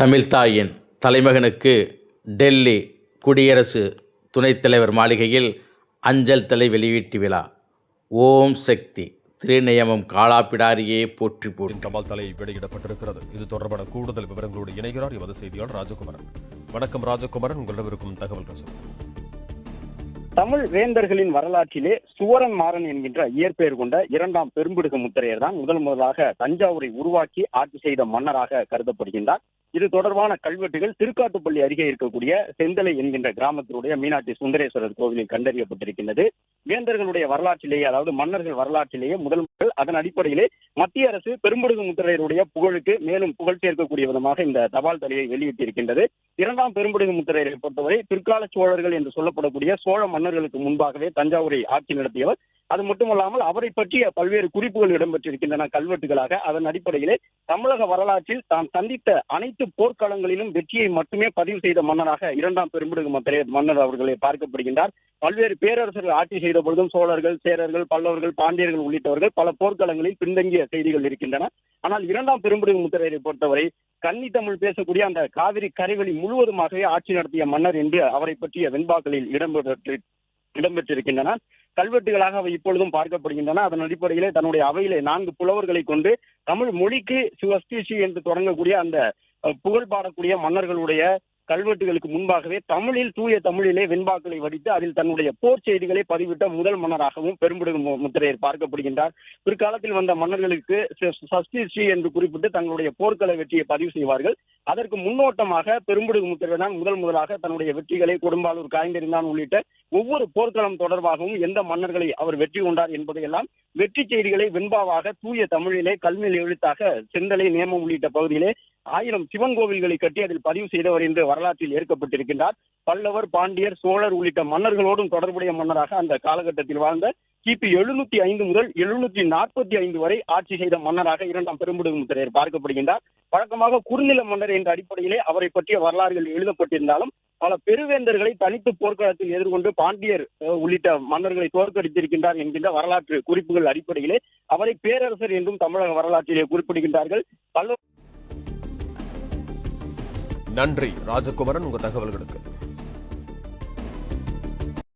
தமிழ்த்தாயின் தலைமகனுக்கு டெல்லி குடியரசு துணைத் தலைவர் மாளிகையில் அஞ்சல் தலை வெளியீட்டு விழா. ஓம் சக்தி திருநியமம் காலாப்பிடாரியே போற்றி போற்றி. தபால் தலை வெளியிடப்பட்டிருக்கிறது. இது தொடர்பான கூடுதல் விவரங்களோடு இணைகிறார் எமது செய்தியாளர் ராஜகுமாரன். வணக்கம் ராஜகுமாரன் உங்களிடம் இருக்கும் தகவல் ரசம். தமிழ் வேந்தர்களின் வரலாற்றிலே சுவரன் மாறன் என்கின்ற இயற்பெயர் கொண்ட இரண்டாம் பெரும்பிடுகு முத்திரையர் தான் முதல் முதலாக தஞ்சாவூரை உருவாக்கி ஆட்சி செய்த மன்னராக கருதப்படுகின்றார். இது தொடர்பான கல்வெட்டுகள் திருக்காட்டுப்பள்ளி அருகே இருக்கக்கூடிய செந்தலை என்கின்ற கிராமத்தினுடைய மீனாட்சி சுந்தரேஸ்வரர் கோவிலில் கண்டறியப்பட்டிருக்கின்றது. வேந்தர்களுடைய வரலாற்றிலேயே அதாவது மன்னர்கள் வரலாற்றிலேயே முதல் முதல் அதன் அடிப்படையிலே மத்திய அரசு பெரும்பிடுகு முத்திரையருடைய புகழுக்கு மேலும் புகழ் சேர்க்கக்கூடிய விதமாக இந்த தபால் தலையை வெளியிட்டிருக்கின்றது. இரண்டாம் பெரும்பிடுகு முத்திரையரை பொறுத்தவரை பிற்கால சோழர்கள் என்று சொல்லப்படக்கூடிய சோழ மன்னர்களுக்கு முன்பாகவே தஞ்சாவூரை ஆட்சி நடத்தியவர். அது மட்டுமல்லாமல் அவரை பற்றிய பல்வேறு குறிப்புகள் இடம்பெற்றிருக்கின்றன கல்வெட்டுகளாக. அதன் அடிப்படையிலே தமிழக வரலாற்றில் தாம் சந்தித்த அனைத்து போர்க்களங்களிலும் வெற்றியை மட்டுமே பதிவு செய்த மன்னராக இரண்டாம் பெரும்பிடுகு முத்திரையர் மன்னர் அவர்களை பார்க்கப்படுகின்றார். பல்வேறு பேரரசர்கள் ஆட்சி செய்த பொழுதும் சோழர்கள் சேரர்கள் பல்லவர்கள் பாண்டியர்கள் உள்ளிட்டவர்கள் பல போர்க்களங்களில் பின்தங்கிய செய்திகள் இருக்கின்றன. ஆனால் இரண்டாம் பெரும்பிடுகு முத்திரையை பொறுத்தவரை கன்னி தமிழ் பேசக்கூடிய அந்த காவிரி கரைகளில் முழுவதுமாகவே ஆட்சி நடத்திய மன்னர் என்று அவரை பற்றிய வெண்பாக்களில் இடம்பெற்று இடம்பெற்றிருக்கின்றன. கல்வெட்டுகளாக அவை இப்பொழுதும் பார்க்கப்படுகின்றன. அதன் அடிப்படையிலே தன்னுடைய அவையிலே நான்கு புலவர்களை கொண்டு தமிழ் மொழிக்கு சுவஸ்திஷி என்று தொடங்கக்கூடிய அந்த புகழ் பாடக்கூடிய மன்னர்களுடைய கல்வெட்டுகளுக்கு முன்பாகவே தமிழில் தூய தமிழிலே வெண்பாக்களை வடித்து அதில் தன்னுடைய போர் செய்திகளை பதிவிட்ட முதல் மன்னராகவும் பெரும்புடன் மு- முத்திரையர் பார்க்கப்படுகின்றார். பிற்காலத்தில் வந்த மன்னர்களுக்கு சஷ்டி ஸ்ரீ என்று குறிப்பிட்டு தங்களுடைய போர்க்கள வெற்றியை பதிவு செய்வார்கள். அதற்கு முன்னோட்டமாக பெரும்புடுகு முத்திரையர் தான் முதல் முதலாக தன்னுடைய வெற்றிகளை கொடும்பாலூர் காய்ந்தெறிந்தான் உள்ளிட்ட ஒவ்வொரு போர்க்களம் தொடர்பாகவும் எந்த மன்னர்களை அவர் வெற்றி கொண்டார் என்பதையெல்லாம் வெற்றி செய்திகளை வெண்பாவாக தூய தமிழிலே கல்மில் எழுத்தாக செந்தலை நேமம் உள்ளிட்ட பகுதியிலே ஆயிரம் சிவன் கோவில்களை கட்டி அதில் பதிவு செய்தவர் என்று வரலாற்றில் ஏற்கப்பட்டிருக்கின்றார். பல்லவர் பாண்டியர் சோழர் உள்ளிட்ட மன்னர்களோடும் தொடர்புடைய மன்னராக அந்த காலகட்டத்தில் வாழ்ந்த கிபி எழுநூத்தி ஐந்து முதல் எழுநூத்தி நாற்பத்தி ஐந்து வரை ஆட்சி செய்த மன்னராக இரண்டாம் பெரும்புடுமுத்திரையர் பார்க்கப்படுகின்றார். வழக்கமாக குறுநில மன்னர் என்ற அடிப்படையிலே அவரை பற்றிய வரலாறுகள் எழுதப்பட்டிருந்தாலும் பல பெருவேந்தர்களை தனித்து போர்க்களத்தில் எதிர்கொண்டு பாண்டியர் உள்ளிட்ட மன்னர்களை தோற்கடித்திருக்கின்றார் என்கின்ற வரலாற்று குறிப்புகள் அடிப்படையிலே அவரை பேரரசர் என்றும் தமிழக வரலாற்றிலே குறிப்பிடுகின்றார்கள். நன்றி. ராஜகுமாரன் உங்க தகவல்களுக்கு.